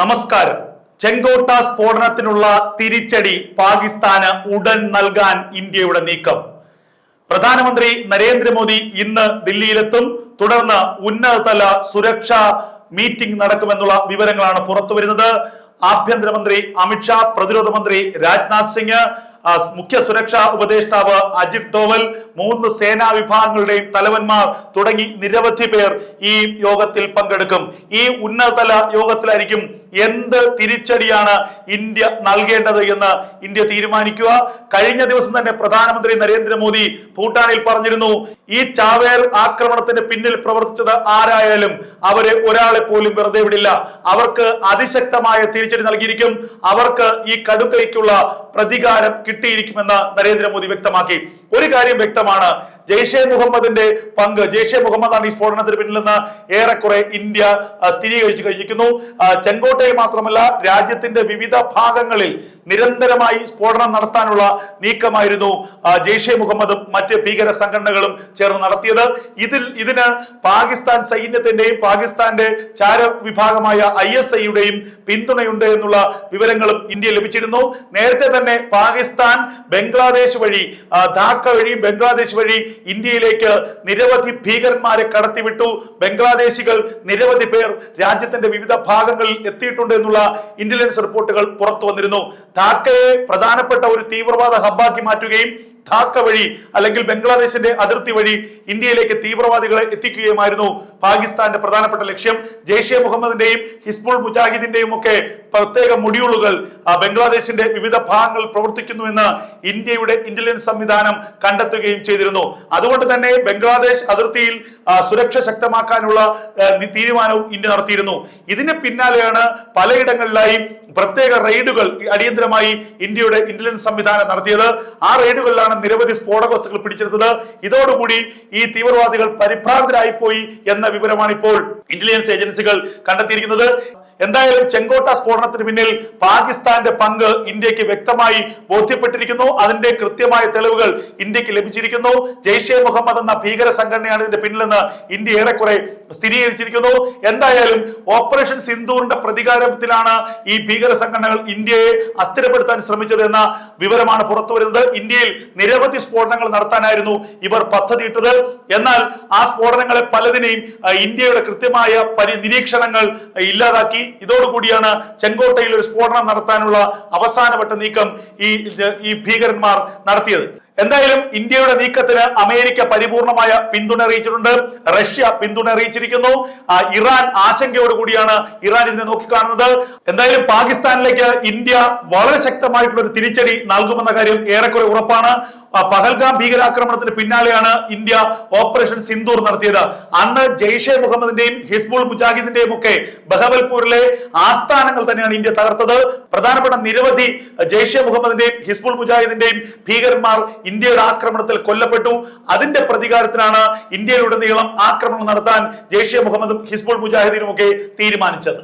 നമസ്കാരം. ചെങ്കോട്ട സ്ഫോടനത്തിനുള്ള തിരിച്ചടി പാകിസ്ഥാന് ഉടൻ നൽകാൻ ഇന്ത്യയുടെ നീക്കം. പ്രധാനമന്ത്രി നരേന്ദ്രമോദി ഇന്ന് ദില്ലിയിലെത്തും. തുടർന്ന് ഉന്നതതല സുരക്ഷാ മീറ്റിംഗ് നടക്കുമെന്നുള്ള വിവരങ്ങളാണ് പുറത്തു പുറത്തുവരുന്നത്. ആഭ്യന്തരമന്ത്രി അമിത്ഷാ പ്രതിരോധ മന്ത്രി രാജ്നാഥ് സിംഗ് മുഖ്യ സുരക്ഷാ ഉപദേഷ്ടാവ് അജിത് ഡോവൽ മൂന്ന് സേനാ വിഭാഗങ്ങളുടെയും തലവന്മാർ തുടങ്ങി നിരവധി പേർ ഈ യോഗത്തിൽ പങ്കെടുക്കും. ഈ ഉന്നതതല യോഗത്തിലായിരിക്കും എന്ത് തിരിച്ചടിയാണ് ഇന്ത്യ നൽകേണ്ടത് എന്ന് ഇന്ത്യ തീരുമാനിക്കുക. കഴിഞ്ഞ ദിവസം തന്നെ പ്രധാനമന്ത്രി നരേന്ദ്രമോദി ഭൂട്ടാനിൽ പറഞ്ഞിരുന്നു ഈ ചാവേർ ആക്രമണത്തിന് പിന്നിൽ പ്രവർത്തിച്ചത് ആരായാലും അവരെ ഒരാളെ പോലും വെറുതെ വിടില്ല. അവർക്ക് അതിശക്തമായ തിരിച്ചടി നൽകിയിരിക്കും. അവർക്ക് ഈ കടുകൈക്കുള്ള പ്രതികാരം കിട്ടിയിരിക്കുമെന്ന് നരേന്ദ്രമോദി വ്യക്തമാക്കി. ഒരു കാര്യം വ്യക്തമാണ് ജെയ്ഷെ മുഹമ്മദിന്റെ പങ്ക് ജെയ്ഷെ മുഹമ്മദാണ് ഈ സ്ഫോടനത്തിന് പിന്നിലെന്ന് ഏറെക്കുറെ ഇന്ത്യ സ്ഥിരീകരിച്ചു കഴിഞ്ഞിരിക്കുന്നു. ചെങ്കോട്ടയിൽ മാത്രമല്ല രാജ്യത്തിന്റെ വിവിധ ഭാഗങ്ങളിൽ നിരന്തരമായി സ്ഫോടനം നടത്താനുള്ള നീക്കമായിരുന്നു ജെയ്ഷെ മുഹമ്മദും മറ്റ് ഭീകര സംഘടനകളും ചേർന്ന് നടത്തിയത്. ഇതിൽ ഇതിന് പാകിസ്ഥാൻ സൈന്യത്തിന്റെയും പാകിസ്ഥാന്റെ ചാര വിഭാഗമായ ഐ എസ് ഐയുടെയും പിന്തുണയുണ്ട് എന്നുള്ള വിവരങ്ങളും ഇന്ത്യ ലഭിച്ചിരുന്നു. നേരത്തെ തന്നെ പാകിസ്ഥാൻ ബംഗ്ലാദേശ് വഴി ധാക്ക വഴി ബംഗ്ലാദേശ് വഴി ഇന്ത്യയിലേക്ക് നിരവധി ഭീകരന്മാരെ കടത്തിവിട്ടു. ബംഗ്ലാദേശികൾ നിരവധി പേർ രാജ്യത്തിന്റെ വിവിധ ഭാഗങ്ങളിൽ എത്തിയിട്ടുണ്ട് എന്നുള്ള ഇന്റലിജൻസ് റിപ്പോർട്ടുകൾ പുറത്തു വന്നിരുന്നു. ധാക്കയെ പ്രധാനപ്പെട്ട ഒരു തീവ്രവാദ ഹബ്ബാക്കി മാറ്റുകയും ധാക്ക വഴി അല്ലെങ്കിൽ ബംഗ്ലാദേശിന്റെ അതിർത്തി വഴി ഇന്ത്യയിലേക്ക് തീവ്രവാദികളെ എത്തിക്കുകയുമായിരുന്നു പാകിസ്ഥാന്റെ പ്രധാനപ്പെട്ട ലക്ഷ്യം. ജെയ്ഷെ മുഹമ്മദിന്റെയും ഹിസ്ബുൾ മുജാഹിദിന്റെയും ഒക്കെ പ്രത്യേക മൊഡ്യൂളുകൾ ബംഗ്ലാദേശിന്റെ വിവിധ ഭാഗങ്ങൾ പ്രവർത്തിക്കുന്നുവെന്ന് ഇന്ത്യയുടെ ഇന്റലിജൻസ് സംവിധാനം കണ്ടെത്തുകയും ചെയ്തിരുന്നു. അതുകൊണ്ട് തന്നെ ബംഗ്ലാദേശ് അതിർത്തിയിൽ സുരക്ഷ ശക്തമാക്കാനുള്ള തീരുമാനവും ഇന്ത്യ നടത്തിയിരുന്നു. ഇതിന് പിന്നാലെയാണ് പലയിടങ്ങളിലായി പ്രത്യേക റെയ്ഡുകൾ അടിയന്തരമായി ഇന്ത്യയുടെ ഇന്റലിജൻസ് സംവിധാനം നടത്തിയത്. ആ റെയ്ഡുകളിലാണ് നിരവധി സ്ഫോടക വസ്തുക്കൾ പിടിച്ചെടുത്തത്. ഇതോടുകൂടി ഈ തീവ്രവാദികൾ പരിഭ്രാന്തരായി പോയി എന്ന വിവരമാണ് ഇപ്പോൾ ഇന്റലിജൻസ് ഏജൻസികൾ കണ്ടെത്തിയിരിക്കുന്നത്. എന്തായാലും ചെങ്കോട്ട സ്ഫോടനത്തിന് പിന്നിൽ പാകിസ്ഥാന്റെ പങ്ക് ഇന്ത്യയ്ക്ക് വ്യക്തമായി ബോധ്യപ്പെട്ടിരിക്കുന്നു. അതിന്റെ കൃത്യമായ തെളിവുകൾ ഇന്ത്യയ്ക്ക് ലഭിച്ചിരിക്കുന്നു. ജെയ്ഷെ മുഹമ്മദ് എന്ന ഭീകര സംഘടനയാണ് ഇതിന്റെ പിന്നിലെന്ന് ഇന്ത്യ ഏറെക്കുറെ സ്ഥിരീകരിച്ചിരിക്കുന്നു. എന്തായാലും ഓപ്പറേഷൻ സിന്ദൂറിന്റെ പ്രതികാരത്തിലാണ് ഈ ഭീകര സംഘടനകൾ ഇന്ത്യയെ അസ്ഥിരപ്പെടുത്താൻ ശ്രമിച്ചത് എന്ന വിവരമാണ് പുറത്തു വരുന്നത് ഇന്ത്യയിൽ നിരവധി സ്ഫോടനങ്ങൾ നടത്താനായിരുന്നു ഇവർ പദ്ധതിയിട്ടത്. എന്നാൽ ആ സ്ഫോടനങ്ങളെ പലതിനെയും ഇന്ത്യയുടെ കൃത്യമായ നിരീക്ഷണങ്ങൾ ആ, ഇതോടുകൂടിയാണ് ചെങ്കോട്ടയിൽ ഒരു സ്ഫോടനം നടത്താനുള്ള അവസാനവട്ട നീക്കം ഈ ഈ ഭീകരന്മാർ നടത്തിയത്. എന്തായാലും ഇന്ത്യയുടെ നീക്കത്തിന് അമേരിക്ക പരിപൂർണമായ പിന്തുണ അറിയിച്ചിട്ടുണ്ട്. റഷ്യ പിന്തുണ അറിയിച്ചിരിക്കുന്നു. ഇറാൻ ആശങ്കയോടുകൂടിയാണ് ഇറാൻ ഇതിനെ നോക്കിക്കാണുന്നത്. എന്തായാലും പാകിസ്ഥാനിലേക്ക് ഇന്ത്യ വളരെ ശക്തമായിട്ടുള്ള ഒരു തിരിച്ചടി നൽകുമെന്ന കാര്യം ഏറെക്കുറെ ഉറപ്പാണ്. പഹൽഗാം ഭീകരാക്രമണത്തിന് പിന്നാലെയാണ് ഇന്ത്യ ഓപ്പറേഷൻ സിന്ദൂർ നടത്തിയത്. അന്ന് ജെയ്ഷെ മുഹമ്മദിന്റെയും ഹിസ്ബുൾ മുജാഹിദിന്റെയും ഒക്കെ ബഹബൽപൂരിലെ ആസ്ഥാനങ്ങൾ തന്നെയാണ് ഇന്ത്യ തകർത്തത്. പ്രധാനപ്പെട്ട നിരവധി ജെയ്ഷെ മുഹമ്മദിന്റെയും ഹിസ്ബുൾ മുജാഹിദിന്റെയും ഭീകരന്മാർ ഇന്ത്യയുടെ ആക്രമണത്തിൽ കൊല്ലപ്പെട്ടു. അതിന്റെ പ്രതികാരത്തിനാണ് ഇന്ത്യയിലുടനീളം ആക്രമണം നടത്താൻ ജെയ്ഷെ മുഹമ്മദും ഹിസ്ബുൾ മുജാഹിദീനും ഒക്കെ തീരുമാനിച്ചത്.